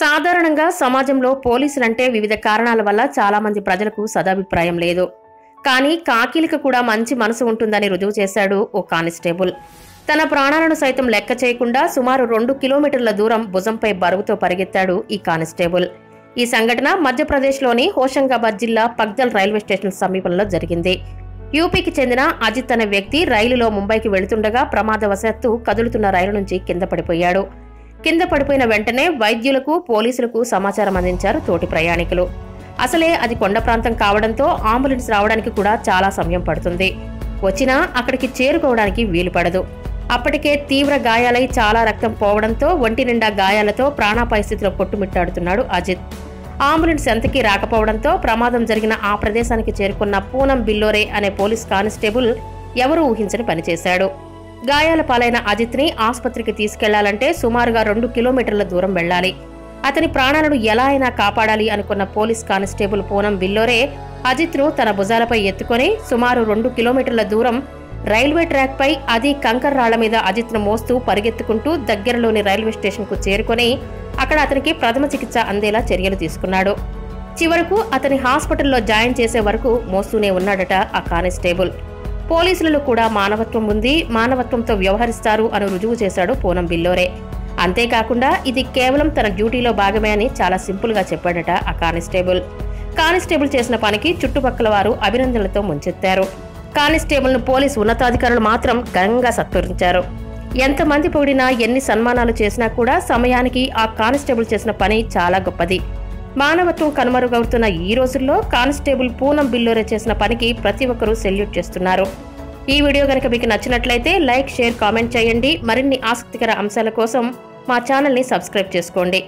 సాధారణంగా సమాజంలో పోలీసులంటే వివిధ కారణాల వల్ల చాలామంది ప్రజలకు సదాభిప్రాయం లేదు. కానీ కాకిలికి కూడా మంచి మనసు ఉంటుందని రుజువు చేశాడు ఓ కానిస్టేబుల్. తన ప్రాణాలను సైతం లెక్క చేయకుండా సుమారు రెండు కిలోమీటర్ల దూరం భుజంపై బరువుతో పరిగెత్తాడు ఈ కానిస్టేబుల్. ఈ సంఘటన మధ్యప్రదేశ్లోని హోషంగాబాద్ జిల్లా పగ్దల్ రైల్వే స్టేషన్ సమీపంలో జరిగింది. యూపీకి చెందిన అజిత్ అనే వ్యక్తి రైలులో ముంబైకి వెళుతుండగా ప్రమాదవశాత్తు కదులుతున్న రైలు నుంచి కింద పడిపోయాడు. కింద పడిపోయిన వెంటనే వైద్యులకు పోలీసులకు సమాచారం అందించారు తోటి ప్రయాణికులు. అసలే అది కొండ ప్రాంతం కావడంతో అంబులెన్స్ రావడానికి కూడా చాలా సమయం పడుతుంది. వచ్చినా అక్కడికి చేరుకోవడానికి వీలు పడదు. అప్పటికే తీవ్ర గాయాలై చాలా రక్తం పోవడంతో ఒంటి నిండా గాయాలతో ప్రాణాపాయ స్థితిలో కొట్టుమిట్టాడుతున్నాడు అజిత్. అంబులెన్స్ ఎంతకీ రాకపోవడంతో ప్రమాదం జరిగిన ఆ ప్రదేశానికి చేరుకున్న పూనం బిల్లోరే అనే పోలీస్ కానిస్టేబుల్ ఎవరూ ఊహించని పనిచేశాడు గాయాల పాలైన అజిత్ని ఆసుపత్రికి తీసుకెళ్ళాలంటే సుమారుగా రెండు కిలోమీటర్ల దూరం వెళ్ళాలి అతని ప్రాణాలను ఎలా అయినా కాపాడాలి అనుకున్న పోలీస్ కానిస్టేబుల్ పూనం బిల్లోరే అజిత్ను తన భుజాలపై ఎత్తుకొని సుమారు రెండు కిలోమీటర్ల దూరం రైల్వే ట్రాక్పై అది కంకర్ రాళ్ళ మీద అజిత్ను మోస్తూ పరిగెత్తుకుంటూ దగ్గరలోని రైల్వే స్టేషన్కు చేరుకొని అక్కడ అతనికి ప్రథమ చికిత్స అందేలా చర్యలు తీసుకున్నాడు. చివరకు అతని హాస్పిటల్లో జాయిన్ చేసే వరకు మోస్తూనే ఉన్నాడట ఆ కానిస్టేబుల్. పోలీసులలో కూడా మానవత్వం ఉంది మానవత్వంతో వ్యవహరిస్తారు అని రుజువు చేశాడు పూనం బిల్లోరే. అంతేకాకుండా ఇది కేవలం తన డ్యూటీలో భాగమే అని చాలా సింపుల్గా చెప్పాడట ఆ కానిస్టేబుల్. కానిస్టేబుల్ చేసిన పనికి చుట్టుపక్కల వారు అభినందనలతో ముంచెత్తారు. కానిస్టేబుల్ను పోలీస్ పోలీసు ఉన్నతాధికారులు మాత్రం ఘనంగా సత్కరించారు. ఎంతమంది పొగిడినా ఎన్ని సన్మానాలు చేసినా కూడా సమయానికి ఆ కానిస్టేబుల్ చేసిన పని చాలా గొప్పది. మానవత్వం కనుమరుగవుతున్న ఈ రోజుల్లో కానిస్టేబుల్ పూనం బిల్లోరే చేసిన పనికి ప్రతి ఒక్కరూ సెల్యూట్ చేస్తున్నారు. ఈ వీడియో కనుక మీకు నచ్చినట్లయితే లైక్ షేర్ కామెంట్ చేయండి. మరిన్ని ఆసక్తికర అంశాల కోసం మా ఛానల్ని సబ్స్క్రైబ్ చేసుకోండి.